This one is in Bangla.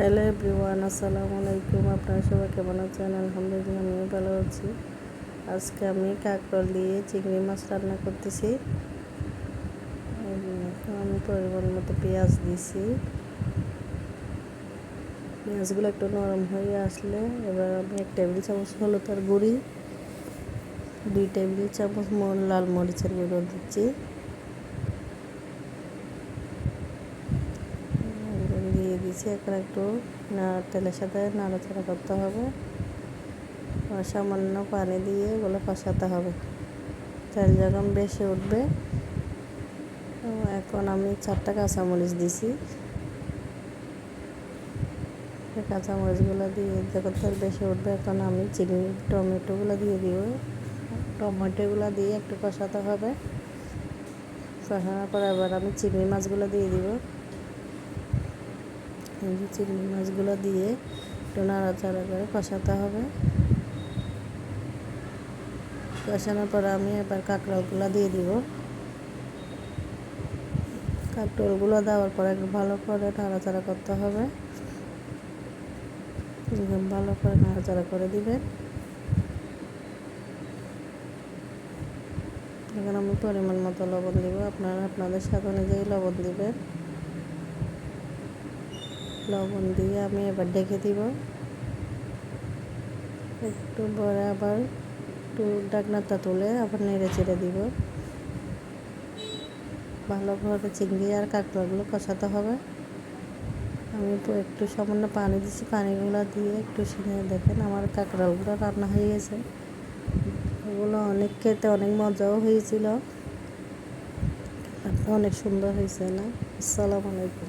হ্যালো এভরিওয়ান, আসসালামু আলাইকুম। আপনারা সবাই কেমন আছেন? আলহামদুলিল্লাহ, আমিও ভালো আছি। আজকে আমি কাঁকরোল দিয়ে চিংড়ি মাছ রান্না করতেছি। আমি পরিমাণ মতো পেঁয়াজ দিছি পেঁয়াজগুলো একটু নরম হয়ে আসলে এবার আমি এক টেবিল চামচ হলুদের গুঁড়ি, দুই টেবিল চামচ লাল মরিচের গুঁড়ো দিচ্ছি এবার দিয়ে দিচ্ছি এখন একটু তেলের সাথে নাড়াচাড়া করতে হবে। সামান্য পানি দিয়ে এগুলো কষাতে হবে। তেল যখন বেশি উঠবে এখন আমি চারটা কাঁচামরিচ দিছি। কাঁচামরিচগুলো দিয়ে যখন তেল বেশি উঠবে, এখন আমি চিনি, টমেটোগুলো দিয়ে দিব। টমেটোগুলো দিয়ে একটু কষাতে হবে। কষানোর পর এবার আমি চিংড়ি মাছগুলো দিয়ে দিব। চিংড়ি মাছগুলো দিয়ে একটু নাড়াচাড়া করে কষাতে হবে। কষানোর পর আমি এবার কাঁকড়াগুলো দিয়ে দিব। কাঁকড়োলগুলো দেওয়ার পর একটু ভালো করে নাড়াচাড়া করতে হবে। ভালো করে নাড়াচাড়া করে দিবেন। এখন আমি পরিমাণ মতো লবণ দিব। আপনারা আপনাদের স্বাদ অনুযায়ী লবণ দিবেন। লবণ দিয়ে আমি এবার ডেকে দিব। একটু পরে আবার একটু ডাকনাটা তুলে আবার নেড়ে চেড়ে দিব। ভালোভাবে চিংড়ি আর কাঁকড়াগুলো কষাতে হবে। আমি একটু সামান্য পানি দিচ্ছি পানিগুলো দিয়ে একটু সিনে দেখেন আমার কাঁকড়াগুলো রান্না হয়ে গেছে। ওগুলো অনেক খেতে অনেক মজাও হয়েছিল। অনেক সুন্দর হয়েছে না? আসসালামু আলাইকুম।